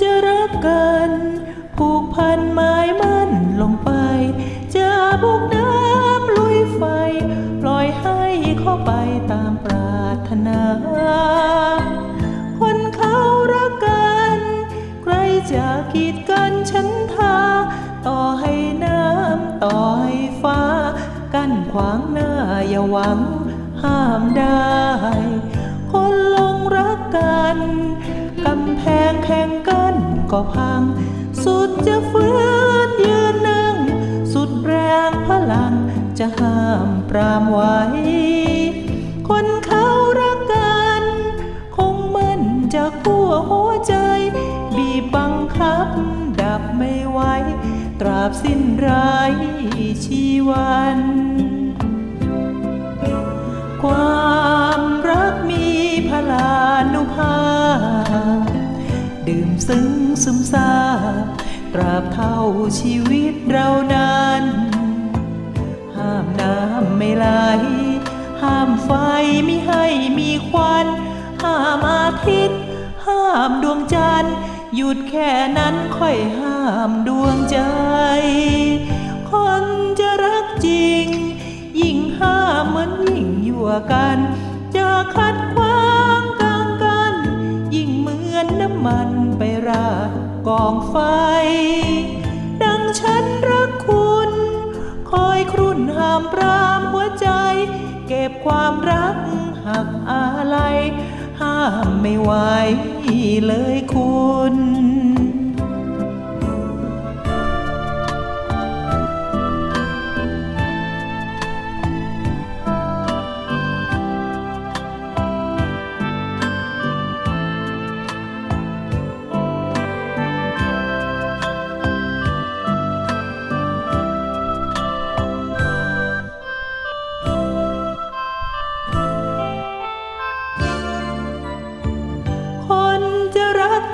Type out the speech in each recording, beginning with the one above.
จะรักัน ผูกพันไม้มั่นลงไป จะบุกน้ำลุยไฟ ปล่อยให้เข้าไปตามปรารถนา คนเขารักกัน ใครจะกีดกันฉันทา ต่อให้น้ำต่อให้ฟ้า กั้นขวางหน้าอย่าหวัง ห้ามได้ คนลงรักกัน กำแพงแข่งกัน ก็พัง สุดจะฟื้นยืนนั่ง สุดแรงพลังจะห้ามปรามไว้ คนเขารักกัน คงมั่นจะขั้วหัวใจ บีบบังคับ ดับไม่ไหว ตราบสิ้นไรชีวัน ซึมซาบตราบเท่าชีวิตเรานั้น ห้ามน้ำไม่ไหล ห้ามไฟไม่ให้มีควัน ห้ามอาทิตย์ ห้ามดวงจันทร์ หยุดแค่นั้นค่อยห้ามดวงใจ คนจะรักจริง ยิ่งห้ามมือนยิ่งยั่วกัน จะขัดขวา องไฟ ดังฉันรักคุณ คอยครุ่นห้ามปรามหัวใจ เก็บความรักหักอะไรห้ามไม่ไหวเลยคุณ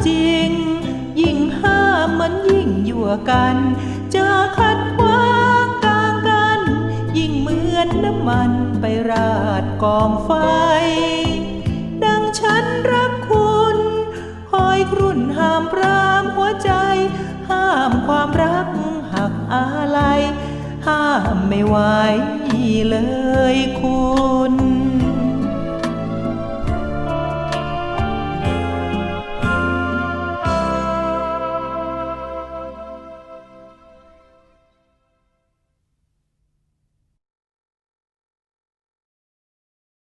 จริง ยิ่งห้ามมันยิ่งยั่วกัน จะขัดขวางกลางกัน ยิ่งเหมือนน้ำมันไปราดกองไฟ ดังฉันรักคุณคอยครุ่นห้ามปรามหัวใจ ห้ามความรักหักอะไรห้ามไม่ไหวเลยคุณ